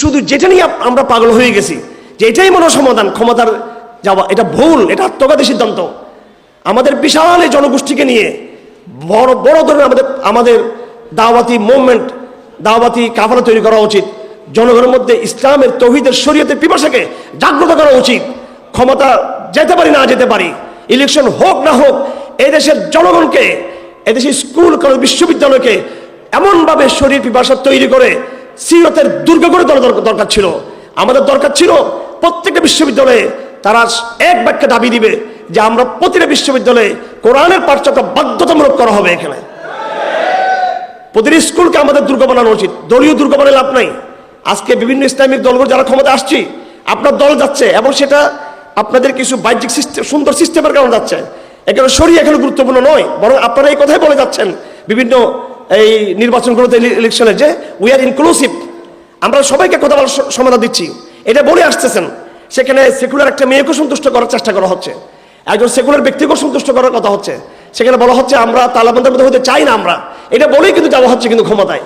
শুধু যেটা নিয়ে আমরা পাগল হয়ে গেছি যে এটাই মনে সমাধান, ক্ষমতার যাওয়া, এটা ভুল, এটা আত্মঘাতী সিদ্ধান্ত। আমাদের বিশাল এই জনগোষ্ঠীকে নিয়ে বড় বড় ধরনের আমাদের আমাদের দাওয়াতি মুভমেন্ট দাওয়াতি কাফালা তৈরি করা উচিত। জনগণের মধ্যে ইসলামের তৌহিদের শরীয়তের পিপাসাকে জাগ্রত করা উচিত। ক্ষমতা যেতে পারি, না যেতে পারি ইলেকশন হোক, না হোক এই দেশের জনগণকে এদেশের স্কুল, কলেজ, বিশ্ববিদ্যালয়কে এমনভাবে শরীর পিপাসা তৈরি করে সিরতের দুর্গ করে দরকার- ছিল। আমাদের দরকার ছিল প্রত্যেকটা বিশ্ববিদ্যালয়ে তারা এক বাক্যে দাবি দিবে যে আমরা প্রতিটা বিশ্ববিদ্যালয়ে কোরআনের পাঠচক্র বাধ্যতামূলক করা হবে এখানে। প্রতিটি স্কুলকে আমাদের দুর্গ বানানো উচিত। দলীয় দুর্গ বানালে লাভ নাই। আজকে বিভিন্ন ইসলামিক দলগুলো যারা ক্ষমতা আসছি, আপনার দল যাচ্ছে এবং সেটা আপনাদের কিছু বাহ্যিক সিস্টেম সুন্দর সিস্টেমের কারণে যাচ্ছে। এখানে সরিয়ে এখানে গুরুত্বপূর্ণ নয়, বরং আপনারা এই কথাই বলে যাচ্ছেন। বিভিন্ন এই নির্বাচনগুলোতে ইলেকশনে যে উই আর ইনক্লুসিভ আমরা সবাইকে কথা বলার সমাধান দিচ্ছি। এটা বলে আসতেছেন। সেখানে সেকুলার একটা মেয়েকে সন্তুষ্ট করার চেষ্টা করা হচ্ছে। একজন সেকুলার ব্যক্তিকেও সন্তুষ্ট করার কথা হচ্ছে। সেখানে বলা হচ্ছে, আমরা তালাবন্ধের মধ্যে হতে চাই না আমরা। এটা বলেই কিন্তু যাওয়া হচ্ছে কিন্তু ক্ষমতায়।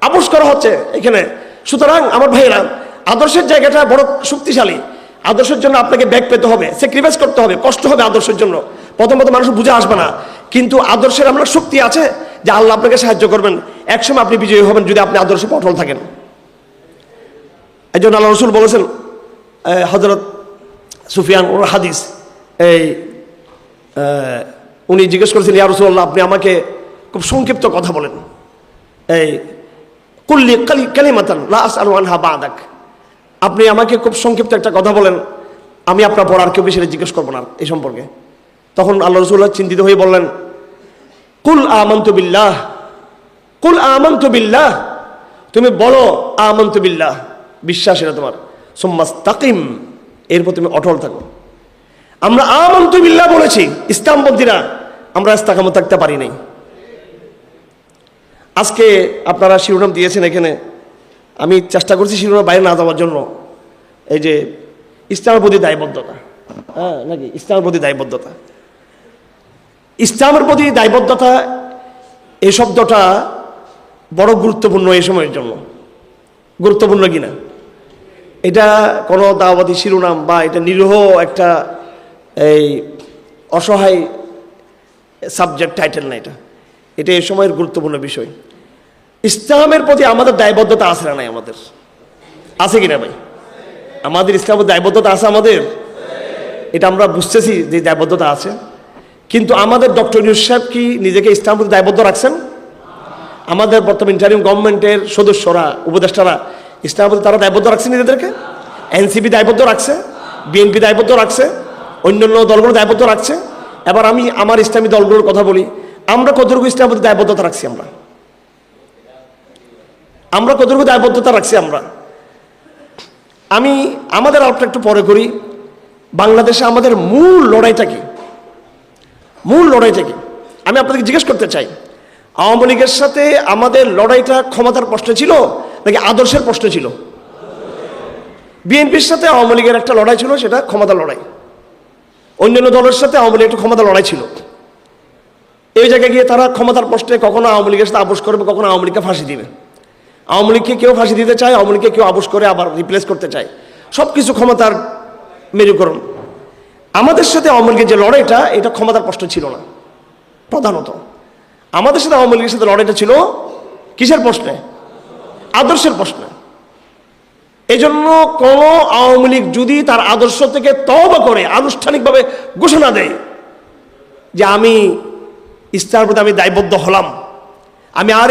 আপোষ করা হচ্ছে এখানে। সুতরাং আমার ভাইয়েরা, আদর্শের জায়গাটা বড় শক্তিশালী। আদর্শের জন্য আপনাকে ব্যাগ পেতে হবে স্যাক্রিফাইস করতে হবে, কষ্ট হবে আদর্শের জন্য। প্রথম প্রথম মানুষ বুঝে আসবে না। কিন্তু আদর্শের আপনার শক্তি আছে যে আল্লাহ আপনাকে সাহায্য করবেন, একসময় আপনি বিজয়ী হবেন যদি আপনি আদর্শে পটল থাকেন। একজন আল্লাহ রসুল বলেছেন হজরত সুফিয়ান ওর হাদিস, এই উনি জিজ্ঞেস করেছেন, ইয়া রসুল্লাহ আপনি আমাকে খুব সংক্ষিপ্ত কথা বলেন। এই, কুল্লি কালি, কালিমাতান লাস আর ওয়ানহা বাদাক। আপনি আমাকে খুব সংক্ষিপ্ত একটা কথা বলেন, আমি আপনার পর আর কেউ বেশি জিজ্ঞেস করব না এই সম্পর্কে। তখন আল্লাহ রসুল্লাহ চিন্তিত হয়ে বললেন কুল আমন্ত বিল্লাহ। কুল আমন্ত বিল্লাহ। তুমি বলো আমন্ত বিল্লাহ। বিশ্বাস এটা তোমার। সোম্মাস তাকিম এরপর তুমি অটল থাকো। আমরা আমন্ত বিল্লাহ বলেছি, ইসলামপন্থীরা। আমরা ইস্তাকামত থাকতে পারি নাই। আজকে আপনারা শিরোনাম দিয়েছেন এখানে। আমি চেষ্টা করছি শিরোনাম বাইরে না যাওয়ার জন্য। এই যে ইসলামের প্রতি দায়বদ্ধতা। হ্যাঁ নাকি? ইসলামের প্রতি দায়বদ্ধতা। ইসলামের প্রতি দায়বদ্ধতা এই শব্দটা বড় গুরুত্বপূর্ণ এই সময়ের জন্য। গুরুত্বপূর্ণ কিনা? এটা কোনো দাওয়াতি শিরোনাম বা এটা নিরীহ একটা এই অসহায় সাবজেক্ট টাইটেল না এটা। এটা এ সময়ের গুরুত্বপূর্ণ বিষয়। ইসলামের প্রতি আমাদের দায়বদ্ধতা আছে না নাই আমাদের? আছে কিনা ভাই? আমাদের ইসলামের দায়বদ্ধতা আছে আমাদের? এটা আমরা বুঝতেছি যে দায়বদ্ধতা আছে। কিন্তু আমাদের ডক্টর ইউনুস সাহেব কি নিজেকে ইসলামের প্রতি দায়বদ্ধ রাখছেন? আমাদের বর্তমান ইন্টারিম গভর্নমেন্টের সদস্যরা, উপদেষ্টারা ইসলামের প্রতি তারা দায়বদ্ধ রাখছে নিজেদেরকে? এনসিপি দায়বদ্ধ রাখছে, বিএনপি দায়বদ্ধ রাখছে, অন্যান্য দলগুলো দায়বদ্ধ রাখছে। এবার আমি আমার ইসলামী দলগুলোর কথা বলি। আমরা কতটুকু ইসলামের প্রতি দায়বদ্ধতা রাখছি আমরা? আমরা কতটুকু দায়বদ্ধতা রাখছি আমরা? আমি, আমাদের আলোচনা একটু পরে করি। বাংলাদেশে আমাদের মূল লড়াইটা কি? মূল লড়াইটা কি আমি আপনাদেরকে জিজ্ঞেস করতে চাই, আওয়ামী লীগের সাথে আমাদের লড়াইটা ক্ষমতার প্রশ্ন ছিল নাকি আদর্শের প্রশ্ন ছিল? বিএনপির সাথে আওয়ামী লীগের একটা লড়াই ছিল, সেটা ক্ষমতার লড়াই। অন্যান্য দলের সাথে আওয়ামী লীগ একটা ক্ষমতার লড়াই ছিল। এই জায়গায় গিয়ে তারা ক্ষমতার প্রশ্নে কখনো আওয়ামী লীগের সাথে আপোষ করবে, কখনো আওয়ামী লীগকে ফাঁসি দিবে। আওয়ামী লীগকে কেউ ফাঁসি দিতে চায়, আওয়ামী লীগকে কেউ আপোষ করে আবার রিপ্লেস করতে চায়। সব কিছু ক্ষমতার মেরুকরণ। আমাদের সাথে আওয়ামী লীগের যে লড়াইটা, এটা ক্ষমতার প্রশ্ন ছিল না, প্রধানত। আমাদের সাথে আওয়ামী লীগের সাথে লড়াইটা ছিল কিসের প্রশ্নে? আদর্শের প্রশ্নে। এই জন্য কোন আওয়ামী লীগ যদি তার আদর্শ থেকে তবা করে, আনুষ্ঠানিকভাবে ঘোষণা দেয় যে আমি ইসলামের প্রতি আমি দায়বদ্ধ হলাম, আমি আর